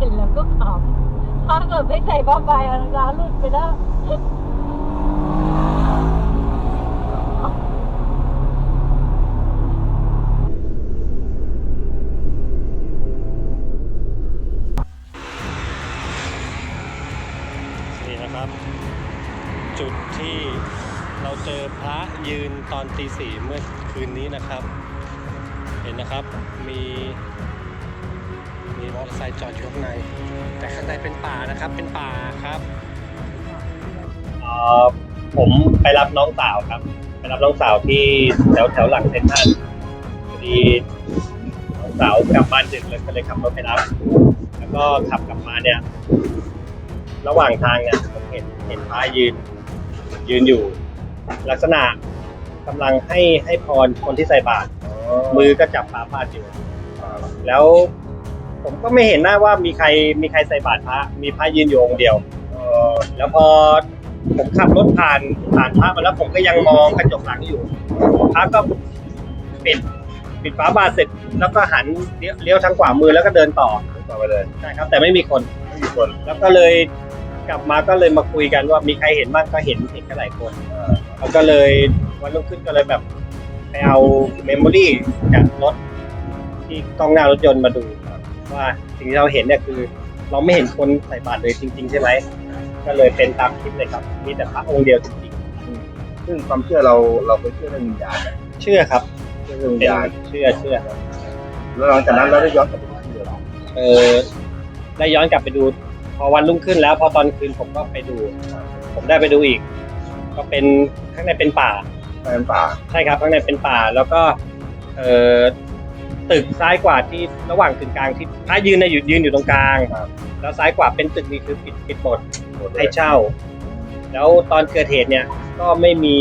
บ้วก็ขำข้าเกิดไปอะร้านหลุดไปแล้วนี่นะครับ จุดที่เราเจอพระยืนตอนตีสี่เมื่อคืนนี้นะครับ เห็นนะครับมี มีมอเตอร์ไซค์จอดอยู่ข้างใน แต่ข้างในเป็นป่านะครับ เป็นป่าครับผมไปรับน้องสาวครับ ไปรับน้องสาวที่แถวแถวหลังเซ็นทรัลพอดีน้องสาวกลับบ้านดึกเลยก็เลยขับรถไปรับ แล้วก็ขับกลับมาเนี่ย ระหว่างทางเนี่ยผมเห็นเห็นพระยืน ยืนอยู่ ลักษณะกำลังให้ให้พรคนที่ใส่บาตรมือก็จับฝาบาตรอยู่ แล้ว ผมก็ไม่เห็นหน้าว่ามีใครมีใครใส่บาตรพระมีพระยืนอยู่องค์เดียวแล้วพอผมขับรถผ่านผ่านพระมาแล้วผมก็ยังมองกระจกหลังอยู่พระก็ปิดปิดฝาบาตรเสร็จ แล้วก็หันเลี้ยวเลี้ยวทางขวามือแล้วก็เดินต่อต่อไปเลยใช่ครับ แต่ไม่มีคนไม่มีคน แล้วก็เลยกลับมาก็เลยมาคุยกันว่ามีใครเห็นบ้างก็เห็นเห็นกันหลายคนแล้วก็เลยวันรุ่งขึ้นก็เลยแบบไปเอาเมมโมรี่จากรถที่กล้องหน้ารถยนต์มาดู ว่าสิ่งที่เราเห็นเนี่ยคือ เราไม่เห็นคนใส่บาตรเลยจริง ๆ ใช่ไหมก็เลยเป็นตามคลิปเลยครับมีแต่พระองค์เดียวจริงซึ่งความเชื่อเราเราไปเชื่อเรื่องวิญญาณนะๆเชื่อครับเชื่อเรื่องวิญเป็นญาณเชื่อเชื่อ แล้วหลังจากนั้นเราได้ย้อนกลับไปที่เดิมเออได้ย้อนกลับไปดู พอวันรุ่งขึ้นแล้ว พอตอนคืนผมก็ไปดู ผมได้ไปดูอีก ก็เป็นข้างในเป็นป่า แฟนป่าใช่ครับข้างในเป็นป่าแล้วก็เอ่อ ตึกซ้ายกว่าที่ระหว่างกึ่งกลางที่พระยืนนะอยู่ยืนอยู่ตรงกลาง แล้วซ้ายกว่าเป็นตึกนี้คือปิดปิดหมดหมดเลยให้เช่า แล้วตอนเกิดเหตุเนี่ยก็ไม่มี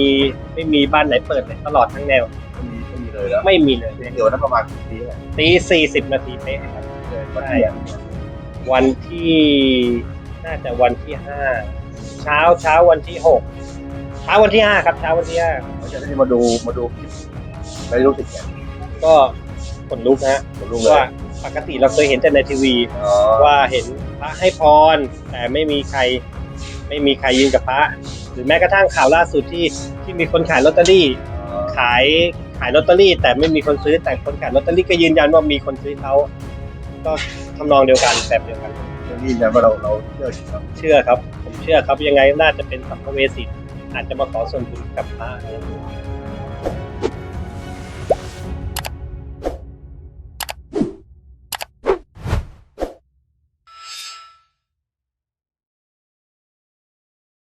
ไม่มีบ้านไหนเปิดเลยตลอดทั้งแนวไม่มีไม่มีเลยแล้วไม่มีเลยเดี๋ยวนั้นประมาณกี่ปีแหละตีสี่สิบนาทีเป๊ะครับเลยวันที่อะวันที่น่าจะวันที่ห้าเช้าเช้าวันที่หกเช้าวันที่ห้าครับเช้าวันที่ห้าเราจะได้มาดูมาดูคลิปไม่รู้สึกไงก็ ขนลุกนะฮะผมรู้เลย ว่าปกติเราเคยเห็นแต่ในทีวี อ๋อว่าเห็นพระให้พร แต่ไม่มีใครไม่มีใครยืนกับพระ หรือแม้กระทั่งข่าวล่าสุดที่ที่มีคนขายลอตเตอรี่ ขายขายลอตเตอรี่ แต่ไม่มีคนซื้อแต่คนขายลอตเตอรี่ก็ยืนยันว่ามีคนซื้อเขาก็ทำนองเดียวกันแบบเดียวกันเรื่องนี้ยืนยันว่าเราเราเชื่อครับเชื่อครับ ผมเชื่อครับยังไงน่าจะเป็นสัมภเวสีอาจจะมาขอส่วนบุญกับพระ